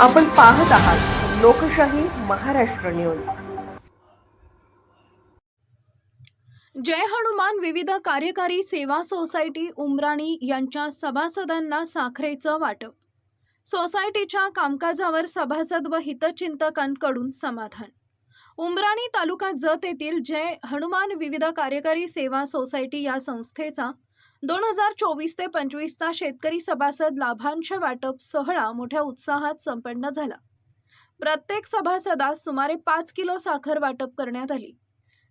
आपण पाहत आहात लोकशाही महाराष्ट्र न्यूज. जय हनुमान विविध कार्यकारी सेवा सोसायटी उमराणी यांच्या सभासदांना साखरेचं वाटप. सोसायटीच्या कामकाजावर सभासद व हितचिंतकांकडून समाधान. उमराणी तालुका जत येथील जय हनुमान विविध कार्यकारी सेवा सोसायटी या संस्थेचा दोन हजार चोवीस ते पंचवीसचा शेतकरी सभासद लाभांश वाटप सोहळा मोठ्या उत्साहात संपन्न झाला. प्रत्येक सभासदास सुमारे पाच किलो साखर वाटप करण्यात आली.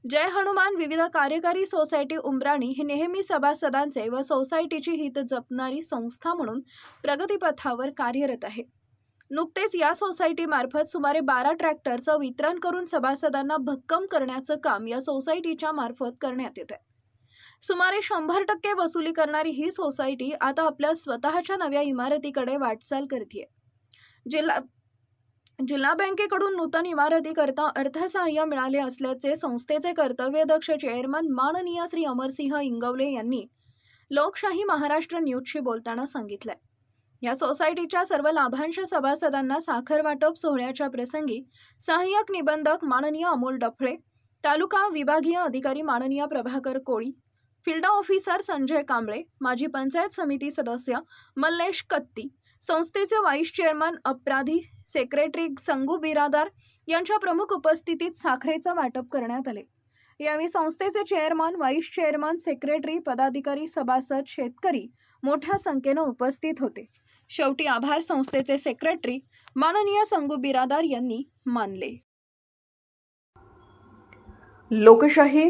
जय हनुमान विविध कार्यकारी सोसायटी उमराणी ही नेहमी सभासदांचे व सोसायटीची हित जपणारी संस्था म्हणून प्रगतीपथावर कार्यरत आहे. नुकतेच या सोसायटीमार्फत सुमारे बारा ट्रॅक्टरचं वितरण करून सभासदांना भक्कम करण्याचं काम या सोसायटीच्या मार्फत करण्यात येत आहे सुमारे शंभर टक्के वसुली करणारी ही सोसायटी आता आपल्या स्वतःच्या नव्या इमारतीकडे वाटचाल करते जिल्हा जिल्हा बँकेकडून नूतन इमारतीकरता अर्थसहाय्य मिळाले असल्याचे संस्थेचे कर्तव्यदक्ष चेअरमन माननीय श्री अमरसिंह इंगवले यांनी लोकशाही महाराष्ट्र न्यूजशी बोलताना सांगितलंय. या सोसायटीच्या सर्व लाभांश सभासदांना साखर वाटप सोहळ्याच्या प्रसंगी सहाय्यक निबंधक माननीय अमोल डफळे तालुका विभागीय अधिकारी माननीय प्रभाकर कोळी फिल्ड ऑफिसर संजय कांबळे माजी पंचायत समिती सदस्य मल्लेश कत्ती संस्थेचे व्हाईस चेअरमन अपराधी सेक्रेटरी संगू बिरादार यांच्या प्रमुख उपस्थितीत साखरेचं वाटप करण्यात आले. यावेळी संस्थेचे चेअरमन व्हाईस चेअरमन सेक्रेटरी पदाधिकारी सभासद शेतकरी मोठ्या संख्येनं उपस्थित होते. शेवटी आभार संस्थेचे सेक्रेटरी माननीय संगू बिरादार यांनी मानले. लोकशाही